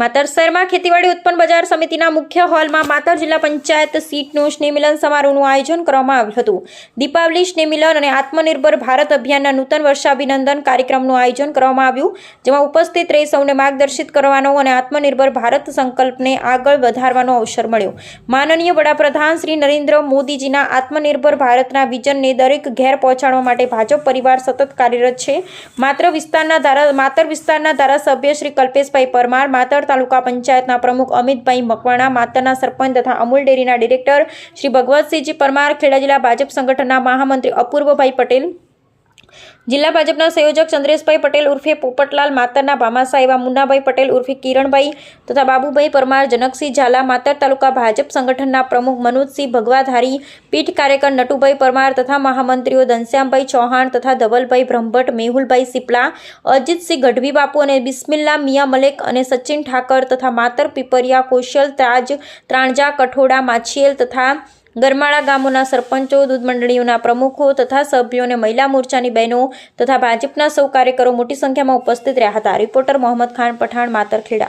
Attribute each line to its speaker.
Speaker 1: માતર શહેરમાં ખેતીવાડી ઉત્પન્ન બજાર સમિતિના મુખ્ય હોલમાં માતર જિલ્લા પંચાયત સીટનું સ્નેહમિલન સમારોહનું આયોજન કરવામાં આવ્યું હતું. દીપાવલી સ્નેહમિલન અને આત્મનિર્ભર ભારત અભિયાનના નૂતન વર્ષાભિનંદન કાર્યક્રમનું આયોજન કરવામાં આવ્યું, જેમાં ઉપસ્થિત રહી સૌને માર્ગદર્શિત કરવાનો અને આત્મનિર્ભર ભારત સંકલ્પને આગળ વધારવાનો અવસર મળ્યો. માનનીય વડાપ્રધાન શ્રી નરેન્દ્ર મોદીજીના આત્મનિર્ભર ભારતના વિઝનને દરેક ઘેર પહોંચાડવા માટે ભાજપ પરિવાર સતત કાર્યરત છે. માત્ર વિસ્તારના ધારા, માતર વિસ્તારના ધારાસભ્ય શ્રી કલ્પેશભાઈ પરમાર, માતર તાલુકા પંચાયતના પ્રમુખ અમિતભાઈ મકવાણા માતરના સરપંચ તથા અમૂલ ડેરીના ડિરેક્ટર શ્રી ભગવતસિંહજી પરમાર, ખેડા જિલ્લા ભાજપ સંગઠનના મહામંત્રી અપૂર્વભાઈ પટેલ જિલ્લા ભાજપના સંયોજક ચંદ્રેશભાઈ પટેલ ઉર્ફે પોપટલાલ માતરના ભામાસા એવા મુન્નાભાઈ પટેલ ઉર્ફે કિરણભાઈ તથા બાબુભાઈ પરમાર, જનકસિંહ ઝાલા, માતર તાલુકા ભાજપ સંગઠનના પ્રમુખ મનોજસિંહ ભગવાધારી, પીઠ કાર્યકર નટુભાઈ પરમાર તથા મહામંત્રીઓ ધનશ્યામભાઈ ચૌહાણ તથા ધવલભાઈ બ્રહ્મભટ્ટ, મેહુલભાઈ સિપલા, અજીતસિંહ ગઢવી બાપુ અને બિસ્મિલ્લા મિયા મલેક અને સચિન ઠાકર તથા માતર પીપરિયા, કોશલ ત્રાજ, ત્રાણજા કઠોડા માછીએલ તથા ગરમાળા ગામોના સરપંચો દૂધ મંડળીઓના પ્રમુખો તથા સભ્યો અને મહિલા મોરચાની બહેનો તથા ભાજપના સૌ કાર્યકરો મોટી સંખ્યામાં ઉપસ્થિત રહ્યા હતા. રિપોર્ટર મોહમ્મદ ખાન પઠાણ માતર ખેડા